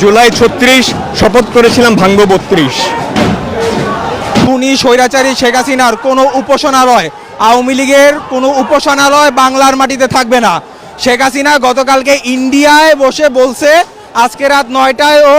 জুলাই ছত্রিশ, শপথ করেছিলাম ভাঙ্গ বত্রিশ। খুনি, স্বৈরাচারী শেখ হাসিনার কোনো উপাসনালয়, আওয়ামী লীগের কোনো উপাসনালয় বাংলার মাটিতে থাকবে না। শেখ হাসিনা গতকালকে ইন্ডিয়ায় বসে বলছে, আজকে রাত নয়টায় ও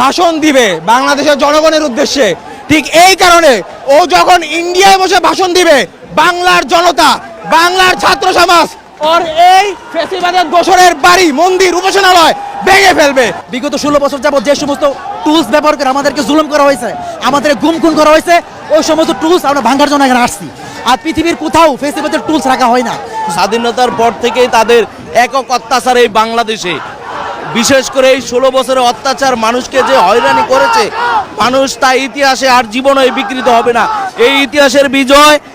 ভাষণ দিবে বাংলাদেশের জনগণের উদ্দেশ্যে। ঠিক এই কারণে ও যখন ইন্ডিয়ায় বসে ভাষণ দিবে, বাংলার জনতা, বাংলার ছাত্র সমাজ এই ফেসিবাদের দোসরের বাড়ি, মন্দির, উপাসনালয় ভেঙে ফেলবে। বিগত ষোলো বছর যে সমস্ত টুলস ব্যবহার করে আমাদেরকে জুলুম করা হয়েছে, আমাদের গুম খুন করা হয়েছে, ওই সমস্ত টুলস আমরা ভাঙ্গার জন্য এখানে আসছি। আর পৃথিবীর কোথাও ফেসিবাদের টুলস রাখা হয় না। স্বাধীনতার পর থেকেই তাদের একক অত্যাচার এই বাংলাদেশে। বিশেষ করে এই ষোলো বছরের অত্যাচার মানুষকে যে হয়রানি করেছে, মানুষ তা ইতিহাসে আর জীবনে বিকৃত হবে না। এই ইতিহাসের বিজয়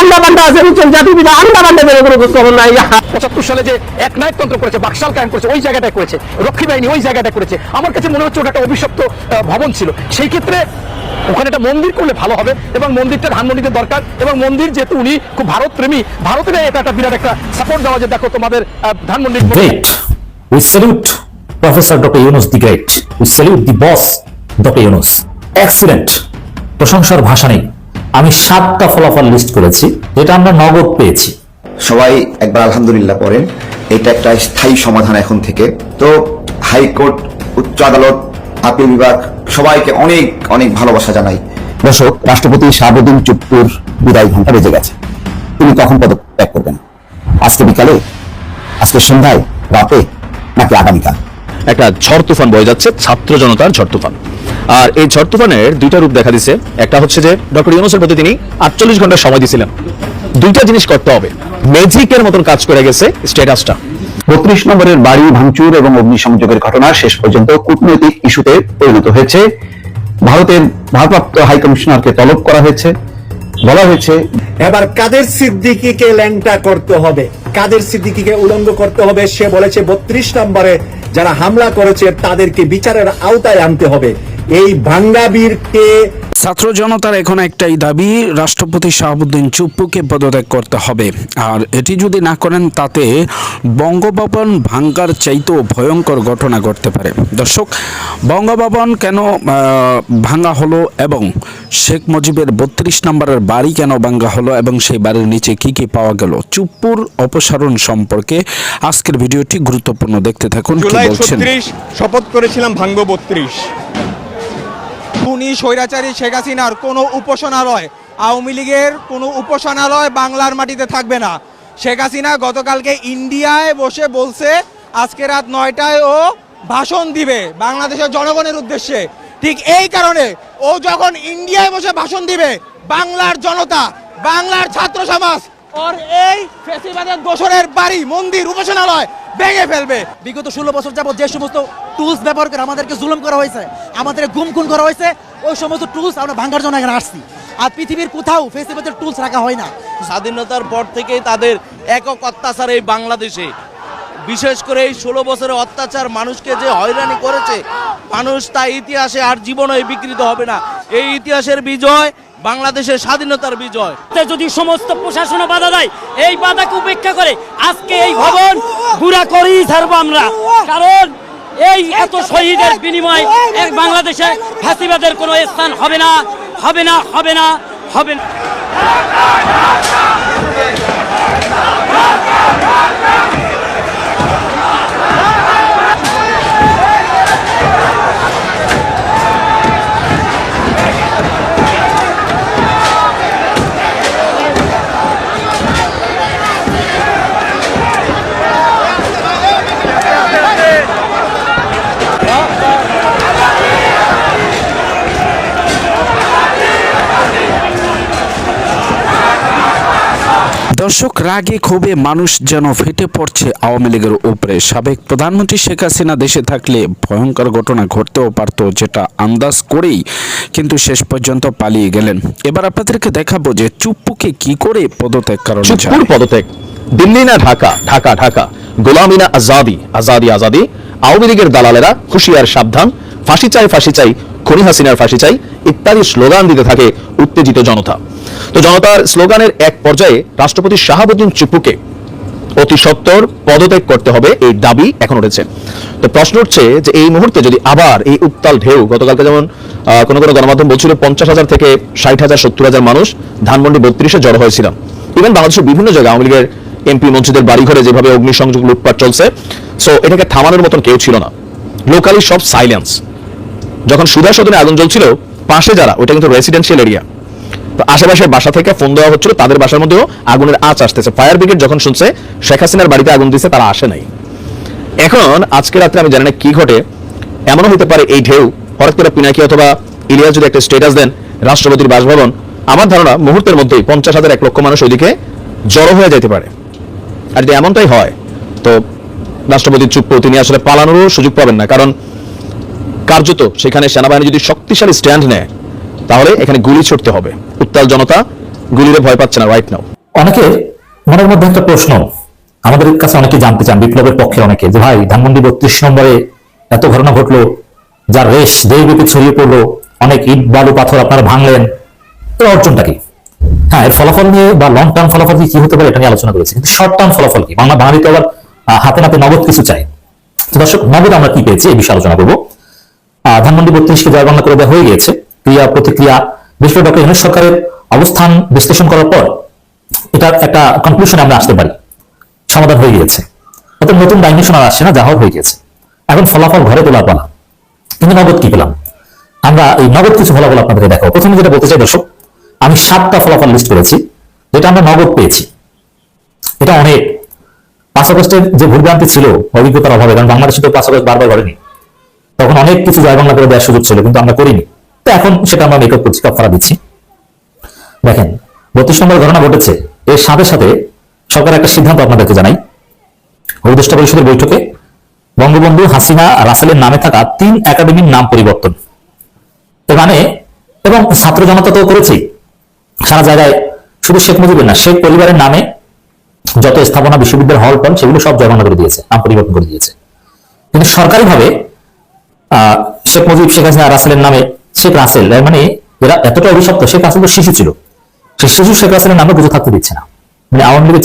আন্ডা বান্ডা আছে বুঝছেন জাতির পিতা আন্ডা বান্ডা বেরো কোনো খোঁজ খবর নাই পঁচাত্তর সালে যে এক নায়কতন্ত্র করেছে বাকশাল কায়েম করেছে ওই জায়গাটা করেছে রক্ষী বাহিনী ওই জায়গাটা করেছে। আমার কাছে মনে হচ্ছে ওটা একটা অভিশপ্ত ভবন ছিল। সেই ক্ষেত্রে ওখানে একটা মন্দির করলে ভালো হবে এবং মন্দিরটা ধানমন্ডিতে দরকার এবং মন্দির যেহেতু উনি খুব ভারত প্রেমী ভারতের এটা একটা বিরাট একটা সাপোর্ট দেওয়া যে দেখো তোমাদের আহ, ধানমন্ডির salute the boss, Dr. Yunus. Excellent. প্রশংসার ভাষা নেই। আমি সাতটা ফলাফল লিস্ট করেছি যেটা আমরা নগদ পেয়েছি। সবাই একবার আলহামদুলিল্লাহ পড়েন এটা একটা স্থায়ী সমাধান এখন থেকে। তো হাইকোর্ট উচ্চ আদালত আপিল বিভাগ সবাইকে অনেক অনেক ভালোবাসা জানাই। দর্শক রাষ্ট্রপতি শাহাবুদ্দিন চুপ্পুর বিদায় ঘণ্টা বেজে গেছে। তিনি কখন পদত্যাগ করবেন? আজকে বিকালে? আজকে সন্ধ্যায়? রাতে? নাকি আগামীকাল? একটা ঝড় তুফান বয়ে যাচ্ছে ছাত্র জনতার ঝড় তুফান। আর এই ঝড় তুফানের দুইটা রূপ দেখা দিছে। একটা হচ্ছে যে ডক্টর ইউনুসের প্রতি তিনি আটচল্লিশ ঘণ্টা সময় দিয়েছিলেন দুইটা জিনিস করতে হবে। ম্যাজিকের মতন কাজ করে গেছে স্ট্যাটাসটা। বত্রিশ নম্বরের বাড়ি ভাঙচুর এবং অগ্নিসংযোগের ঘটনা শেষ পর্যন্ত কূটনৈতিক ইস্যুতে পরিণত হয়েছে। ভারতের ভারপ্রাপ্ত হাইকমিশনারকে তলব করা হয়েছে। বলা হয়েছে এবার কাদের সিদ্দিকিকে ল্যাংটা করতে হবে? কাদের সিদ্দিকিকে উলঙ্গ করতে হবে? সে বলেছে বত্রিশ নম্বরে যারা হামলা করেছে তাদেরকে বিচারের আওতায় আনতে হবে। এই ভাঙ্গাবীরকে ছাত্র জনতার এখন একটাই দাবি রাষ্ট্রপতি শাহাবুদ্দিন চুপ্পুকে পদত্যাগ করতে হবে। আর এটি যদি না করেন তাতে বঙ্গভবন ভাঙ্গার চাইতেও ভয়ঙ্কর ঘটনা ঘটতে পারে। দর্শক বঙ্গভবন কেন আহ, ভাঙ্গা হলো এবং শেখ মুজিবের বত্রিশ নম্বরের বাড়ি কেন ভাঙ্গা হলো এবং সেই বাড়ির নিচে কি কি পাওয়া গেল চুপ্পুর অপসারণ সম্পর্কে আজকের ভিডিওটি গুরুত্বপূর্ণ। দেখতে থাকুন কি বলছেন। শপথ করেছিলাম ভাঙ্গ বত্রিশ। খুনি, স্বৈরাচারী শেখ হাসিনার কোনো উপাসনালয়, আওয়ামী লীগের কোনো উপাসনালয় বাংলার মাটিতে থাকবে না। শেখ হাসিনা গতকালকে ইন্ডিয়ায় বসে বলছে, আজকে রাত নয়টায় ও ভাষণ দিবে বাংলাদেশের জনগণের উদ্দেশ্যে। ঠিক এই কারণে ও যখন ইন্ডিয়ায় বসে ভাষণ দিবে, বাংলার জনতা, বাংলার ছাত্র সমাজ, ওর এই ফেসিবাদের দোসরের বাড়ি, মন্দির, উপাসনালয় ভেঙে ফেলবে। বিগত ষোলো বছর যাবত যে সমস্ত টুলস ব্যবহার করে আমাদেরকে জুলুম করা হয়েছে আমাদের গুম খুন করা হয়েছে ওই সমস্ত টুলস আমরা ভাঙ্গার জন্য এখানে আসছি। আর পৃথিবীর কোথাও ফেসিবাদের টুলস রাখা হয় না। স্বাধীনতার পর থেকেই তাদের একক অত্যাচার এই বাংলাদেশে। বিশেষ করে এই ষোলো বছরের অত্যাচার মানুষকে যে হয়রানি করেছে মানুষ তা ইতিহাসে আর জীবনে বিকৃত হবে না। এই ইতিহাসের বিজয় বাংলাদেশের স্বাধীনতার বিজয়। যদি সমস্ত প্রশাসন বাধা দেয় এই বাধাকে উপেক্ষা করে আজকে এই ভবন পুরা করেই ছাড়বো আমরা। কারণ এই এত শহীদের বিনিময় এক বাংলাদেশে ফাঁসিবাদের কোনো স্থান হবে না হবে না হবে না হবে না। দর্শক রাগে ক্ষোভে মানুষ যেন ফেটে পড়ছে আওয়ামী লীগের উপরে। সাবেক প্রধানমন্ত্রী শেখ হাসিনা দেশে থাকলে ভয়ঙ্কর ঘটনা ঘটতেও পারত যেটা আন্দাজ করেই কিন্তু শেষ পর্যন্ত পালিয়ে গেলেন। এবার আপনাদেরকে দেখাবো যে চুপ্পুকে কি করে পদত্যাগ করানো চুপ্পুর পদত্যাগ। দিল্লি না ঢাকা? ঢাকা ঢাকা। গোলামি না আজাদি আজাদি আজাদি। আওয়ামী লীগের দালালেরা হুশিয়ার সাবধান, ফাঁসি চাই ফাঁসি চাই, খনি হাসিনার ফাঁসি চাই, ইত্যাদি স্লোগান দিতে থাকে উত্তেজিত জনতা। তো জনতার স্লোগানের এক পর্যায়ে রাষ্ট্রপতি শাহাবুদ্দিন চুপ্পুকে অতি সত্বর পদত্যাগ করতে হবে এই দাবি এখন উঠেছে। তো প্রশ্ন উঠছে যে এই মুহূর্তে যদি আবার এই উত্তাল ঢেউ, গতকালকে যেমন কোনো কোনো গণমাধ্যম বলছিল পঞ্চাশ হাজার থেকে ষাট হাজার, সত্তর হাজার মানুষ ধানমন্ডি বত্রিশে জড়ো হয়েছিলাম। ইভেন বাংলাদেশের বিভিন্ন জায়গায় আওয়ামী লীগের এমপি মন্ত্রীদের বাড়ি ঘরে যেভাবে অগ্নিসংযোগ, লুটপাট চলছে সো এটাকে থামানোর মতন কেউ ছিল না। লোকালি সব সাইলেন্স যখন সুধা সদনে আগুন জ্বলছিল, পাশে যারা, ওটা কিন্তু রেসিডেন্সিয়াল এরিয়া আশেপাশের বাসা থেকে ফোন দেওয়া হচ্ছিল, তাদের বাসার মধ্যেও আগুনের আঁচ আসতেছে। ফায়ার ব্রিগেড যখন শুনছে, শেখ হাসিনার বাড়িতে আগুন দিছে, তারা আসে নাই। এখন, আজকে রাত্রে আমি জানি না কি ঘটে, এমনও হতে পারে এই ঢেউ, হঠাৎ করে পিনাকি অথবা ইলিয়াস যদি একটা স্টেটাস দেন, রাষ্ট্রপতির বাসভবন, আমার ধারণা মুহূর্তের মধ্যেই পঞ্চাশ হাজার এক লক্ষ মানুষ ওইদিকে জড়ো হয়ে যেতে পারে। আর যদি এমনটাই হয়, তো রাষ্ট্রপতি চুপ্প তিনি আসলে পালানোরও সুযোগ পাবেন না, কারণ কার্যত সেখানে সেনাবাহিনী যদি শক্তিশালী স্ট্যান্ড নেয়, তাহলে এখানে গুলি ছুটতে হবে। উত্তাল জনতা গুলিরে ভয় পাচ্ছে না রাইট নাও অনেকের মনের মধ্যে একটা প্রশ্ন, আমাদের কাছে অনেকে জানতে চান, বিপ্লবের পক্ষে অনেকে, যে ভাই ধানমন্ডি বত্রিশ নম্বরে এত ঘটনা ঘটলো, যার রেশ দেশব্যাপী ছড়িয়ে পড়ল, অনেক ইট, বালু, পাথর আপনারা ভাঙলেন, এর অর্জনটা কি? হ্যাঁ এর ফলাফল নিয়ে বা লং টার্ম ফলাফল কি হতে পারে এটা নিয়ে আলোচনা করেছি, কিন্তু শর্ট টার্ম ফলাফল কি? বাংলা বাঙালি তো আবার হাতে নাতে নগদ কিছু চাই। দর্শক, নগদ আমরা কি পেয়েছি? এই বিষয়ে আলোচনা করব। ধানমন্ডি বত্রিশকে জয় বাংলা করে দেওয়া হয়ে গিয়েছে। ক্রিয়া প্রতিক্রিয়া বিশেষ ডক্টর ইউনুস সরকারের অবস্থান বিশ্লেষণ করার পর এটার একটা কনক্লুশনে আমরা আসতে পারি। সমাধান হয়ে গিয়েছে। অর্থাৎ নতুন ডাইমেনশন আর আসছে না, যা হয়ে গেছে এখন ফলাফল ঘরে তোলা পালা। কিন্তু নগদ কি পেলাম? আমরা এই নগদ কিছু ফলাফল আপনাদেরকে দেখাবো। প্রথমে যেটা বলতে চাই, দর্শক, আমি সাতটা ফলাফল লিস্ট করেছি, যেটা আমরা নগদ পেয়েছি। এটা অনেক। আগস্টের যে ভুলভ্রান্তি ছিল, অভিজ্ঞতার অভাবে, কারণ বাংলাদেশে তো পাঁচ বারবার করেনি তখন অনেক কিছু জয় বাংলা করে দেওয়ার সুযোগ ছিল, কিন্তু আমরা করিনি। তো এখন সেটা আমরা মেকআপ করছি কাপড়া দিচ্ছি। দেখেন বত্রিশ নম্বর ঘটনা ঘটেছে। এর সাথে সাথে সরকার একটা সিদ্ধান্ত আপনাদেরকে জানাই। উপদেষ্টা পরিষদের বৈঠকে বঙ্গবন্ধু হাসিনা রাসেলের নামে থাকা তিন একাডেমির নাম পরিবর্তন। এর মানে এবং ছাত্র জনতা তো করেছেই। সারা জায়গায় শুধু শেখ মুজিবের না শেখ পরিবারের নামে যত স্থাপনা বিশ্ববিদ্যালয় হল টল সেগুলো সব জয়বাংলা করে দিয়েছে নাম পরিবর্তন করে দিয়েছে। কিন্তু সরকারিভাবে আহ, শেখ মুজিব শেখ হাসিনা রাসেলের নামে শেখ রাসেল মানে এরা এতটা অভিশপ্ত, শেখ রাসেল তো শিশু ছিল। সেই শিশু শেখ রাসেলের নামে বুঝে থাকতে দিচ্ছে না। মানে আওয়ামী লীগের